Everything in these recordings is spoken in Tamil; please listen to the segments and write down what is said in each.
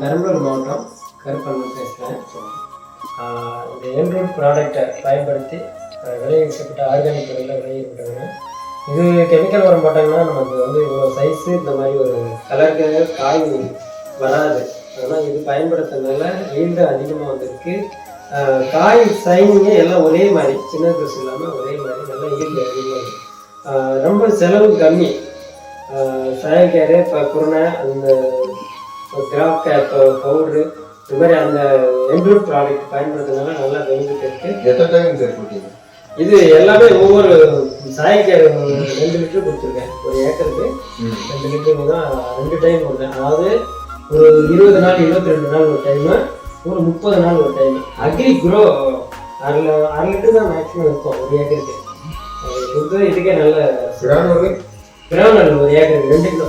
பெரம்பலூர் மாவட்டம் கருப்பண்ணன் பேசுகிறேன். இந்த என்ரூட் ப்ராடக்டை பயன்படுத்தி விளைவிக்கப்பட்ட ஆர்கானிக் முறையில் விளைவிக்கப்பட்டவங்க இது கெமிக்கல் உரம் போட்டாங்கன்னா நமக்கு வந்து இவ்வளோ சைஸு இந்த மாதிரி ஒரு கலருக்கு காய் வராது. ஆனால் இது பயன்படுத்துறதுனால ஈல்டு அதிகமாக வந்திருக்கு. காய் சைனிங்கே எல்லாம் ஒரே மாதிரி சின்ன பெருசு இல்லாமல் ஒரே மாதிரி நல்லா ஈல்டு அதிகமாக ரொம்ப செலவு கம்மி. சாயக்காரு இப்போ குருணை அந்த கேப் பவுட்ரு இது மாதிரி அந்த என்ரூட் ப்ராடக்ட் பயன்படுத்துறதுனால நல்லா பெனிஃபிட் இருக்கு. எத்தனை டைம் சார் போட்டீங்க இது எல்லாமே ஒவ்வொரு சாயக்காரு ரெண்டு லிட்டர் கொடுத்துருக்கேன். ஒரு ஏக்கருக்கு ரெண்டு லிட்டர் தான் ரெண்டு டைம் கொடுத்தேன். அதாவது ஒரு இருபது நாள் இருபத்தி ரெண்டு நாள் ஒரு டைமு ஒரு முப்பது நாள் ஒரு டைம் அக்ரி குரோ அரை அரை லிட்டர் தான் மேக்ஸிமம் இருக்கும் ஒரு ஏக்கருக்கு. கொடுத்தது இதுக்கே நல்ல கிரானூர் கிராமல் ஒரு ஏக்கருக்கு ரெண்டு கிலோ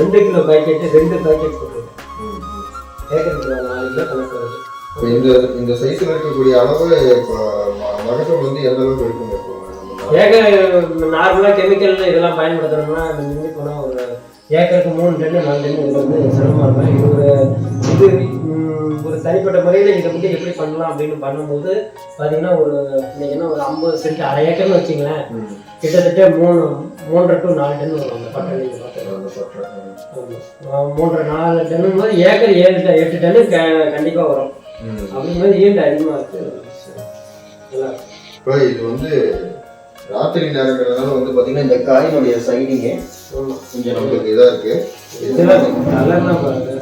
ரெண்டு கிலோ பாக்கெட்டு ரெண்டு பாக்கெட் போட்டிருக்கேன் இப்போ இந்த இந்த சைஸ்ல இருக்கக்கூடிய அளவு இப்போ மகசூல் வந்து எந்த அளவுக்கு இருக்குங்க ஏக்கர் நார்மலாக கெமிக்கல் இதெல்லாம் பயன்படுத்தணும்னா நம்ம மிஞ்சி போனால் ஒரு ஏக்கருக்கு மூணு டன்னு நாலு டன்னு இது வந்து சிரமமாக இருக்கும் இது ஒரு இது ஒரு தனிப்பட்ட முறையில் இதை வந்து எப்படி பண்ணலாம் அப்படின்னு பண்ணும்போது பார்த்தீங்கன்னா ஒரு இன்னைக்குன்னா ஒரு ஐம்பது சென்ட் அரை ஏக்கர்னு வச்சிங்களேன். கிட்டத்தட்ட மூணு மூன்றரை டு நாலு டன் வரும். அந்த பட்டை நீங்கள். மூன்றரை நாலு டன்னு போது ஏக்கர் ஏழு எட்டு டன்னு க கண்டிப்பாக வரும். அப்படிங்கும்போது ஈல்டு அதிகமாக இருக்குது. இப்போ இது வந்து ராத்திரி நேரங்கிறதுனால வந்து பார்த்தீங்கன்னா இந்த காயினுடைய சைனிங்கே. கொஞ்சம் நம்மளுக்கு இதாக இருக்கு. இதெல்லாம் கலர்லாம் பாருங்க.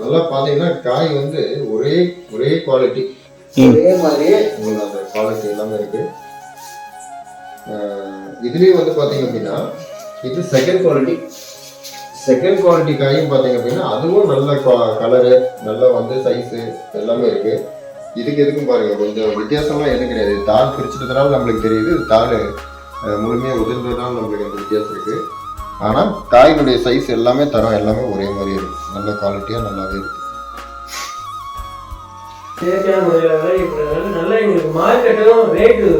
நல்லா பார்த்தீங்கன்னா காய் வந்து ஒரே ஒரே குவாலிட்டி ஒரே மாதிரியே உங்களுக்கு அந்த குவாலிட்டி எல்லாமே இருக்கு. அஹ் இதுலேயும் வந்து பார்த்தீங்க அப்படின்னா இது செகண்ட் குவாலிட்டி செகண்ட் குவாலிட்டி காயும் பார்த்தீங்க அப்படின்னா அதுவும் நல்ல கலரு நல்ல வந்து சைஸு எல்லாமே இருக்கு. இதுக்கு எதுக்கும் பாருங்கள் கொஞ்சம் வித்தியாசம்லாம் எதுவும் கிடையாது. தாள் பிரிச்சுட்டதுனால நம்மளுக்கு தெரியுது தாள் முழுமையாக உதிர்ந்ததுனால நம்மளுக்கு அந்த வித்தியாசம் இருக்கு. ஆனால் காயினுடைய சைஸ் எல்லாமே தரம் எல்லாமே ஒரே மாதிரி இருக்கும் நல்ல குவாலிட்டியாக நல்லாவே இருக்குது செயற்கையான முறையில் விளைவிக்கிறதுனால நல்ல எங்களுக்கு மார்க்கெட்டும் ரேட்டு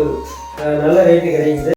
நல்ல ரேட்டு கிடைக்குது.